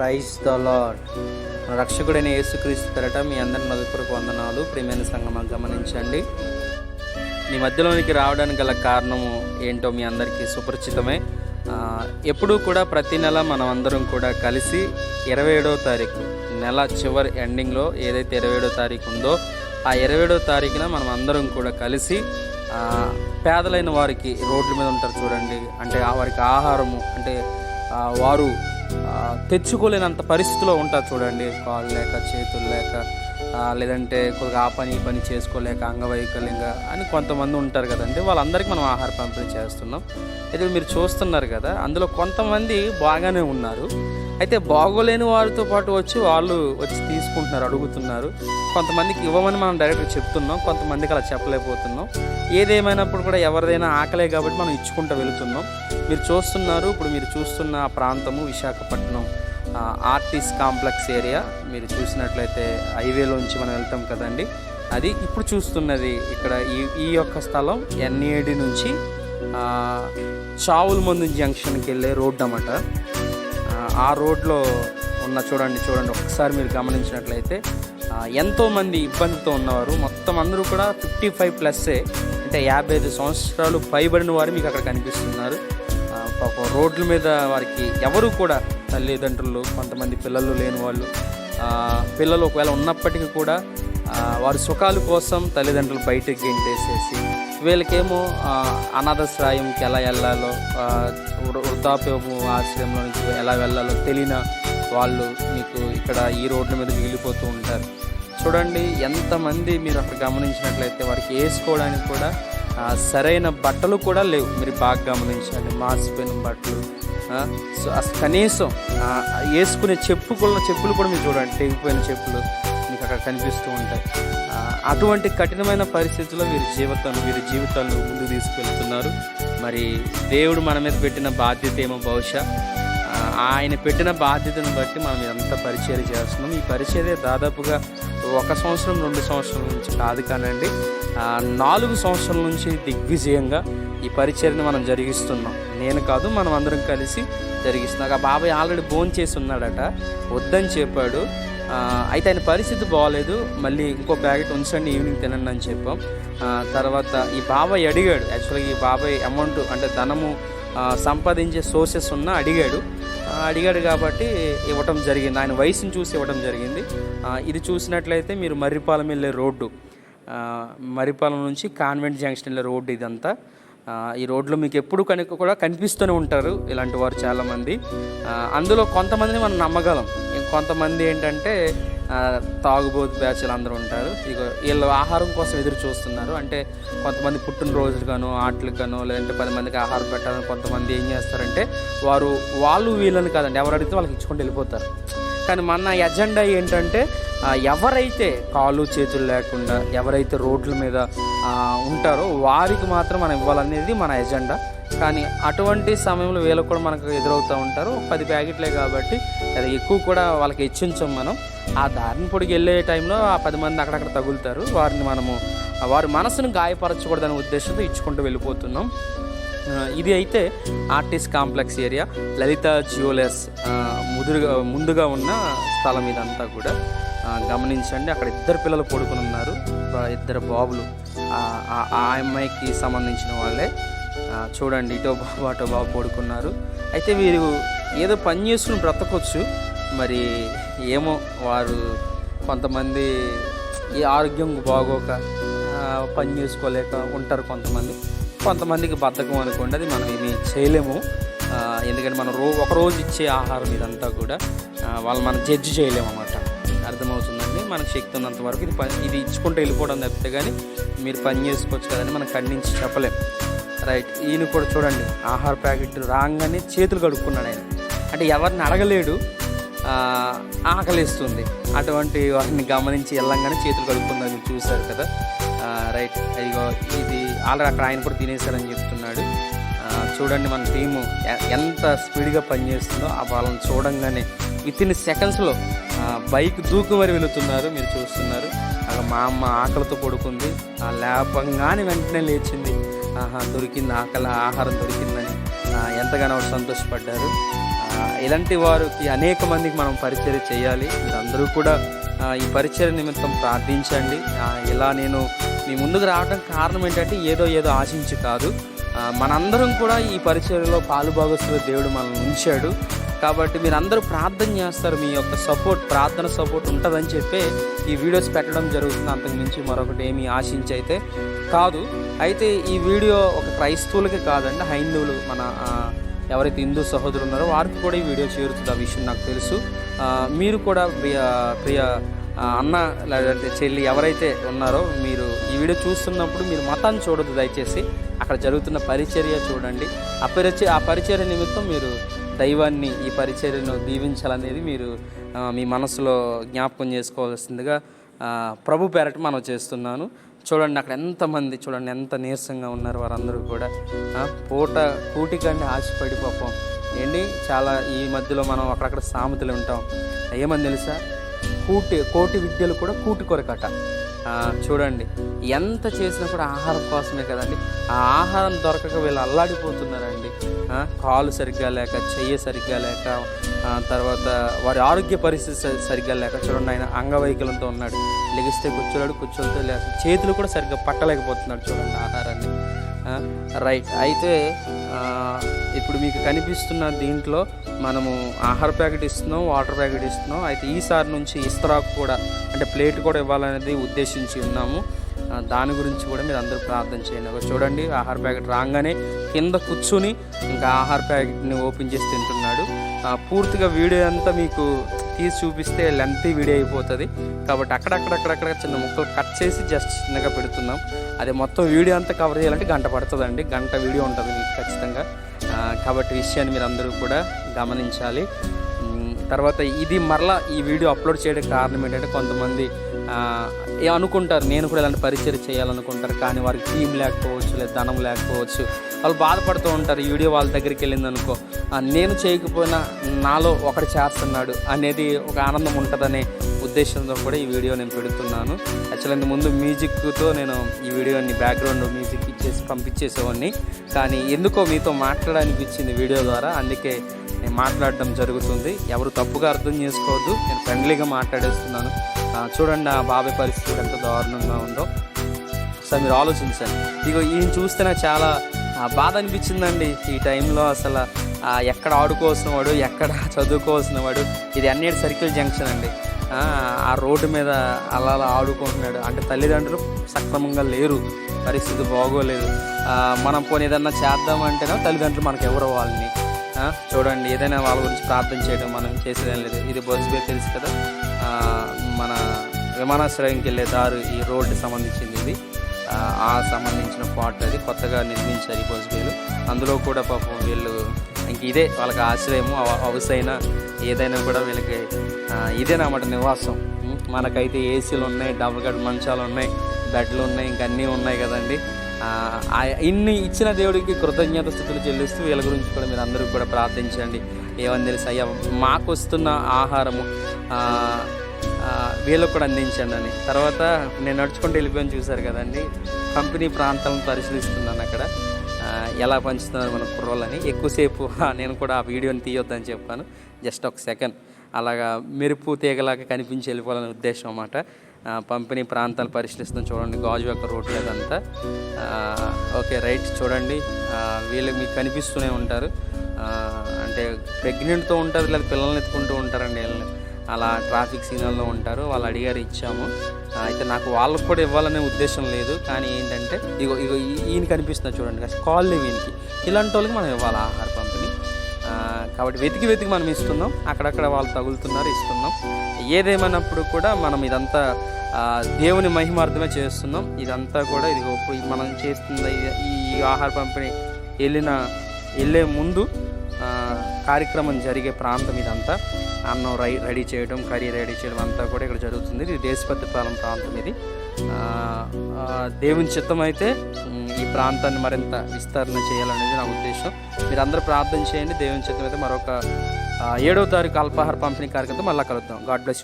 Praise the lord మన రక్షకుడైన యేసుక్రీస్తు పెరట మీ అందరి మధుపురకు వందనాలు. ప్రియమైన సంగమం గమనించండి. మీ మధ్యలోనికి రావడానికి గల కారణము ఏంటో మీ అందరికీ సుపరిచితమే. ఎప్పుడూ కూడా ప్రతి నెల మనం అందరం కూడా కలిసి ఇరవై ఏడవ తారీఖు నెల చివరి ఎండింగ్లో ఏదైతే ఇరవై ఏడో తారీఖు ఉందో ఆ ఇరవై ఏడో తారీఖున మనం అందరం కూడా కలిసి పేదలైన వారికి రోడ్ల మీద ఉంటారు చూడండి. అంటే వారికి ఆహారము అంటే వారు తెచ్చుకోలేనంత పరిస్థితిలో ఉంటారు చూడండి. కాళ్ళు లేక చేతులు లేక లేదంటే కొద్దిగా ఆ పని ఈ పని చేసుకోలేక అంగవైకల్యంగా అని కొంతమంది ఉంటారు కదండి. వాళ్ళందరికీ మనం ఆహార పంపిణీ చేస్తున్నాం. అయితే మీరు చూస్తున్నారు కదా అందులో కొంతమంది బాగానే ఉన్నారు. అయితే బాగోలేని వారితో పాటు వచ్చి వాళ్ళు వచ్చి తీసుకుంటున్నారు అడుగుతున్నారు. కొంతమందికి ఇవ్వమని మనం డైరెక్ట్గా చెప్తున్నాం. కొంతమందికి అలా చెప్పలేకపోతున్నాం. ఏదేమైనప్పుడు కూడా ఎవరిదైనా ఆకలే కాబట్టి మనం ఇచ్చుకుంటూ వెళుతున్నాం. మీరు చూస్తున్నారు ఇప్పుడు మీరు చూస్తున్న ప్రాంతము Visakhapatnam artist artist complex area. మీరు చూసినట్లయితే హైవేలోంచి మనం వెళ్తాం కదండి. అది ఇప్పుడు చూస్తున్నది ఇక్కడ ఈ ఈ యొక్క స్థలం ఎన్ఏడి నుంచి చావుల మందు జంక్షన్కి వెళ్ళే రోడ్డు అన్నమాట. ఆ, రోడ్లో ఉన్న చూడండి చూడండి ఒకసారి మీరు గమనించినట్లయితే ఎంతోమంది ఇబ్బందితో ఉన్నవారు మొత్తం అందరూ కూడా ఫిఫ్టీ ఫైవ్ ప్లస్సే అంటే యాభై ఐదు సంవత్సరాలు పైబడిన వారు మీకు అక్కడ కనిపిస్తున్నారు. పాపం రోడ్ల మీద వారికి ఎవరు కూడా తల్లిదండ్రులు కొంతమంది పిల్లలు లేని వాళ్ళు పిల్లలు ఒకవేళ ఉన్నప్పటికీ కూడా వారి సుఖాల కోసం తల్లిదండ్రులు బయటకు గెంటేసేసి వీళ్ళకేమో అనాథశ్రాయంకి ఎలా వెళ్ళాలో వృద్ధాప్యము ఆశ్రయంలో నుంచి ఎలా వెళ్ళాలో తెలియని వాళ్ళు మీకు ఇక్కడ ఈ రోడ్ల మీద మిగిలిపోతూ ఉంటారు. చూడండి ఎంతమంది మీరు అక్కడ గమనించినట్లయితే వారికి వేసుకోవడానికి కూడా సరైన బట్టలు కూడా లేవు. మీరు బాగా గమనించండి. మాసిపోయిన బట్టలు సో అసలు కనీసం వేసుకునే చెప్పు కూడా చెప్పులు కూడా మీరు చూడండి. తెగిపోయిన చెప్పులు మీకు అక్కడ కనిపిస్తూ ఉంటాయి. అటువంటి కఠినమైన పరిస్థితుల్లో వీరి జీవితాలు వీరి జీవితాలను ముందు తీసుకెళ్తున్నారు. మరి దేవుడు మన మీద పెట్టిన బాధ్యత ఏమో బహుశా ఆయన పెట్టిన బాధ్యతను బట్టి మనం ఎంత పరిచయం చేస్తున్నాం. ఈ పరిచర్య దాదాపుగా ఒక సంవత్సరం రెండు సంవత్సరాల నుంచి కాదు కానండి నాలుగు సంవత్సరాల నుంచి దిగ్విజయంగా ఈ పరిచయని మనం జరిగిస్తున్నాం. నేను కాదు మనం అందరం కలిసి జరిగిస్తున్నాం. ఆ బాబాయ్ ఆల్రెడీ భోన్ చేసి ఉన్నాడట వద్దని చెప్పాడు. అయితే ఆయన పరిస్థితి బాగాలేదు మళ్ళీ ఇంకో ప్యాకెట్ ఉంచండి ఈవినింగ్ తినండి అని చెప్పాం. తర్వాత ఈ బాబాయ్ అడిగాడు యాక్చువల్గా ఈ బాబాయ్ అమౌంట్ అంటే ధనము సంపాదించే సోర్సెస్ ఉన్నా అడిగాడు. అడిగాడు కాబట్టి ఇవ్వటం జరిగింది. ఆయన వయసుని చూసి ఇవ్వడం జరిగింది. ఇది చూసినట్లయితే మీరు మర్రిపాలెం వెళ్ళే రోడ్డు. మర్రిపాలెం నుంచి కాన్వెంట్ జంక్షన్ వెళ్ళే రోడ్డు ఇదంతా. ఈ రోడ్లో మీకు ఎప్పుడు కనుక కూడా కనిపిస్తూనే ఉంటారు ఇలాంటి వారు చాలామంది. అందులో కొంతమందిని మనం నమ్మగలం. కొంతమంది ఏంటంటే తాగుబోతు బ్యాచ్లు అందరూ ఉంటారు. ఇక వీళ్ళు ఆహారం కోసం ఎదురు చూస్తున్నారు. అంటే కొంతమంది పుట్టినరోజుగాను ఆటలకనో లేదంటే పది మందికి ఆహారం పెట్టాలని కొంతమంది ఏం చేస్తారంటే వారు వాళ్ళు వీళ్ళని కాదండి. ఎవరు అడిగితే వాళ్ళకి ఇచ్చుకుంటూ వెళ్ళిపోతారు. కానీ మన ఎజెండా ఏంటంటే ఎవరైతే కాళ్ళు చేతులు లేకుండా ఎవరైతే రోడ్ల మీద ఉంటారో వారికి మాత్రం మనం ఇవ్వాలనేది మన ఎజెండా కానీ అటువంటి సమయంలో వీళ్ళకు కూడా మనకు ఎదురవుతూ ఉంటారు. పది ప్యాకెట్లే కాబట్టి అది ఎక్కువ కూడా వాళ్ళకి ఇచ్చించాం మనం. ఆ దారిని పొడికి వెళ్ళే టైంలో ఆ పది మంది అక్కడక్కడ తగులుతారు. వారిని మనము వారి మనసును గాయపరచకూడదనే ఉద్దేశంతో ఇచ్చుకుంటూ వెళ్ళిపోతున్నాం. ఇది అయితే artist complex area. Lalitha jewellers ముదురుగా ముందుగా ఉన్న స్థలం ఇదంతా కూడా. గమనించండి అక్కడ ఇద్దరు పిల్లలు పడుకుని ఉన్నారు. ఇద్దరు బాబులు. ఆ, ఆ- అమ్మాయికి సంబంధించిన వాళ్ళే. చూడండి ఇటో బాబు అటో బాబు పడుకున్నారు. అయితే వీరు ఏదో పని చేసుకుని బ్రతకొచ్చు. మరి ఏమో వారు కొంతమంది ఈ ఆరోగ్యం బాగోక పని చేసుకోలేక ఉంటారు కొంతమంది. కొంతమందికి బద్ధకం అనుకోండి అది మనం ఏమి చేయలేము. ఎందుకంటే మనం రో ఒక రోజు ఇచ్చే ఆహారం ఇదంతా కూడా వాళ్ళు మనం జడ్జి చేయలేము అన్నమాట అర్థమవుతుందండి? మనకు శక్తి ఉన్నంత వరకు ఇది పని ఇది ఇచ్చుకుంటూ వెళ్ళిపోవడం తప్పితే కానీ మీరు పని చేసుకోవచ్చు కదని మనం ఖండించి చెప్పలేము రైట్ ఈయన కూడా చూడండి ఆహార ప్యాకెట్ రాగానే చేతులు కడుక్కున్నాడు ఆయన. అంటే ఎవరిని అడగలేడు ఆకలిస్తుంది. అటువంటి వాటిని గమనించి వెళ్ళంగానే చేతులు కడుక్కుందని చూశారు కదా. రైట్ అయ్యో ఇది ఆల్రెడీ అక్కడ ఆయన కూడా తినేశారని చెప్తున్నాడు. చూడండి మన టీము ఎంత స్పీడ్గా పనిచేస్తుందో ఆ వాళ్ళని చూడంగానే విత్ ఇన్ సెకండ్స్లో బైక్ దూకు మరి వెళుతున్నారు మీరు చూస్తున్నారు. అక్కడ మా అమ్మ ఆకలితో పడుకుంది. ఆ లేపంగానే వెంటనే లేచింది. ఆహా దొరికింది ఆకలి ఆహారం దొరికిందని ఎంతగానో సంతోషపడ్డారు. ఇలాంటి వారికి అనేక మందికి మనం పరిచయం చేయాలి. మీరందరూ కూడా ఈ పరిచయం నిమిత్తం ప్రార్థించండి. ఇలా నేను మీ ముందుకు రావడం కారణం ఏంటంటే ఏదో ఏదో ఆశించి కాదు. మనందరం కూడా ఈ పరిచయంలో పాలుభాగస్తులు దేవుడు మనల్ని ఉంచాడు. కాబట్టి మీరు అందరూ ప్రార్థన చేస్తారు మీ యొక్క సపోర్ట్ ప్రార్థన సపోర్ట్ ఉంటుందని చెప్పి ఈ వీడియోస్ పెట్టడం జరుగుతుంది. అంతకు మించి మరొకటి ఏమీ ఆశించి అయితే కాదు. అయితే ఈ వీడియో ఒక క్రైస్తవులకి కాదండి హైందువులు మన ఎవరైతే హిందూ సహోదరులు ఉన్నారో వారికి కూడా ఈ వీడియో చేరుతుంది. ఆ విషయం నాకు తెలుసు. మీరు కూడా ప్రియ ప్రియ అన్న లేదంటే చెల్లి ఎవరైతే ఉన్నారో మీరు ఈ వీడియో చూస్తున్నప్పుడు మీరు మతాన్ని చూడదు దయచేసి అక్కడ జరుగుతున్న పరిచర్య చూడండి. ఆ పరిచయ ఆ పరిచర్య నిమిత్తం మీరు దైవాన్ని ఈ పరిచర్యను దీవించాలనేది మీరు మీ మనసులో జ్ఞాపకం చేసుకోవాల్సిందిగా ప్రభు పేరట మనం చేస్తున్నాను. చూడండి అక్కడ ఎంతమంది చూడండి ఎంత నీరసంగా ఉన్నారు వారందరూ కూడా. పూట కూటికండి ఆశపడి పాపం. ఏంటి? చాలా ఈ మధ్యలో మనం అక్కడక్కడ సామెతలు ఉంటాం ఏమని తెలుసా? కూటి కోటి విద్యలు కూడా కూటి కొరకట. చూడండి. ఎంత చేసినా కూడా ఆహారం కోసమే కదండి. ఆ ఆహారం దొరకక వీళ్ళు అల్లాడిపోతున్నారండి. కాలు సరిగ్గా లేక చెయ్యి సరిగ్గా లేక తర్వాత వారి ఆరోగ్య పరిస్థితి సరిగ్గా లేక. చూడండి ఆయన అంగవైకల్యంతో ఉన్నాడు. లెగిస్తే కూర్చోలేడు కూర్చోలతో లేక చేతులు కూడా సరిగ్గా పట్టలేకపోతున్నాడు చూడండి ఆహారాన్ని. రైట్. అయితే ఇప్పుడు మీకు కనిపిస్తున్న దీంట్లో మనము ఆహార ప్యాకెట్ ఇస్తున్నాం వాటర్ ప్యాకెట్ ఇస్తున్నాం. అయితే ఈసారి నుంచి ఇస్తరాకు కూడా అంటే ప్లేట్ కూడా ఇవ్వాలనేది ఉద్దేశించి ఉన్నాము. దాని గురించి కూడా మీరు అందరూ ప్రార్థన చేయండి. ఒక చూడండి ఆహార ప్యాకెట్ రాగానే కింద కూర్చుని ఇంకా ఆహార ప్యాకెట్ని ఓపెన్ చేసి తింటున్నాడు. పూర్తిగా వీడియో అంతా మీకు తీసి చూపిస్తే లెంత్ వీడియో అయిపోతుంది. కాబట్టి అక్కడక్కడక్కడక్కడ చిన్న ముక్కలు కట్ చేసి జస్ట్ చిన్నగా పెడుతున్నాం. అది మొత్తం వీడియో అంతా కవర్ చేయాలంటే గంట పడుతుందండి. గంట వీడియో ఉంటుంది మీకు ఖచ్చితంగా కాబట్టి విషయాన్ని మీరు అందరూ కూడా గమనించాలి. తర్వాత ఇది మరలా ఈ వీడియో అప్లోడ్ చేయడానికి కారణం ఏంటంటే కొంతమంది అనుకుంటారు నేను కూడా ఇలాంటి పరిచయం చేయాలనుకుంటారు కానీ వారికి టీం లేకపోవచ్చు లేదా ధనం లేకపోవచ్చు వాళ్ళు బాధపడుతూ ఉంటారు ఈ వీడియో వాళ్ళ దగ్గరికి వెళ్ళింది అనుకో. నేను చేయకపోయినా నాలో ఒకటి చేస్తున్నాడు అనేది ఒక ఆనందం ఉంటుందనే ఉద్దేశంతో కూడా ఈ వీడియో నేను పెడుతున్నాను. యాక్చువల్లీ ముందు మ్యూజిక్తో నేను ఈ వీడియోని బ్యాక్గ్రౌండ్ మ్యూజిక్ ఇచ్చేసి పంపించేసేవాడిని. కానీ ఎందుకో మీతో మాట్లాడాలనిపించింది వీడియో ద్వారా అందుకే నేను మాట్లాడడం జరుగుతుంది. ఎవరు తప్పుగా అర్థం చేసుకోవద్దు. నేను ఫ్రెండ్లీగా మాట్లాడేస్తున్నాను. చూడండి ఆ బాబాయ్ పరిస్థితి ఎంత దారుణంగా ఉందో. ఒకసారి మీరు ఆలోచించండి. ఇక ఈయన చూస్తే నాకు చాలా బాధ అనిపించిందండి. ఈ టైంలో అసలు ఎక్కడ ఆడుకోవాల్సిన వాడు ఎక్కడ చదువుకోవాల్సిన వాడు ఇది అన్నిటి సర్కిల్ జంక్షన్ అండి. ఆ, రోడ్డు మీద అలా అలా ఆడుకుంటున్నాడు. అంటే తల్లిదండ్రులు సక్రమంగా లేరు. పరిస్థితి బాగోలేదు. మనం పోనీ ఏదన్నా చేద్దామంటేనే తల్లిదండ్రులు మనకు ఎవరు వాళ్ళని. చూడండి ఏదైనా వాళ్ళ గురించి ప్రార్థన చేయడం మనం చేసేదేం లేదు. ఇది బస్బే తెలుసు కదా. మన విమానాశ్రయంకి వెళ్ళే దారు ఈ రోడ్డు సంబంధించింది ఇది. ఆ, సంబంధించిన పార్ట్ అది కొత్తగా నిర్మించారు ఈ బస్ అందులో కూడా పాపం వీళ్ళు ఇంక ఇదే వాళ్ళకి ఆశ్రయము అవ- అవసైనా ఏదైనా కూడా వీళ్ళకి ఇదేనా ఇదేనమాట నివాసం. మనకైతే ఏసీలు ఉన్నాయి డబుల్ గడ్ మంచాలు ఉన్నాయి బెడ్లు ఉన్నాయి ఇంక అన్నీ ఉన్నాయి కదండి. ఇన్ని ఇచ్చిన దేవుడికి కృతజ్ఞత స్థుతులు చెల్లిస్తూ వీళ్ళ గురించి కూడా మీరు అందరూ కూడా ప్రార్థించండి. ఏమని తెలుసు? అయ్యా మాకు వస్తున్న ఆహారము వీళ్ళకు కూడా అందించండి అని. తర్వాత నేను నడుచుకుంటూ వెళ్ళిపోయాను చూశారు కదండి. కంపెనీ ప్రాంతాలను పరిశీలిస్తున్నాను అక్కడ. ఎలా పంచుతున్నారు మన కుర్రోళ్ళని. ఎక్కువసేపు నేను కూడా ఆ వీడియోని తీయొద్దని చెప్పాను. జస్ట్ ఒక సెకండ్. అలాగా మెరుపు తీగలాగా కనిపించి వెళ్ళిపోవాలనే ఉద్దేశం అన్నమాట. పంపిణీ ప్రాంతాలు పరిశీలిస్తాం చూడండి గాజు యొక్క రోడ్ లేదంతా ఓకే రైట్ చూడండి. వీళ్ళు వీళ్ళకి మీకు కనిపిస్తూనే ఉంటారు. అంటే ప్రెగ్నెంట్తో ఉంటారు లేదా పిల్లల్ని ఎత్తుకుంటూ ఉంటారండి. వీళ్ళని అలా ట్రాఫిక్ సిగ్నల్లో ఉంటారు. వాళ్ళు అడిగారు ఇచ్చాము. అయితే నాకు వాళ్ళకు కూడా ఇవ్వాలనే ఉద్దేశం లేదు. కానీ ఏంటంటే ఇగో ఇగో ఈయన కనిపిస్తుంది చూడండి. కాల్ లేవు ఈయనకి ఇలాంటి వాళ్ళకి మనం ఇవ్వాలి ఆహార పంపిణీ. కాబట్టి వెతికి వెతికి మనం ఇస్తున్నాం. అక్కడక్కడ వాళ్ళు తగులుతున్నారు ఇస్తున్నాం. ఏదేమైనప్పుడు కూడా మనం ఇదంతా దేవుని మహిమార్థమే చేస్తున్నాం. ఇదంతా కూడా ఇది ఇప్పుడు మనం చేస్తున్న ఈ- ఆహార పంపిణీ వెళ్ళిన వెళ్ళే ముందు కార్యక్రమం జరిగే ప్రాంతం ఇదంతా. అన్నం రై రెడీ చేయడం కర్రీ రెడీ చేయడం అంతా కూడా ఇక్కడ జరుగుతుంది. ఇది దేశపతి పాలెం ప్రాంతం ఇది. దేవుని చిత్తం అయితే ఈ ప్రాంతాన్ని మరింత విస్తరణ చేయాలనేది నా ఉద్దేశం. మీరు అందరూ ప్రార్థన చేయండి దేవుని చిత్తం అయితే మరొక ఏడవ తారీఖు అల్పాహార పంపిణీ కార్యక్రమం మళ్ళీ కలుద్దాం. God bless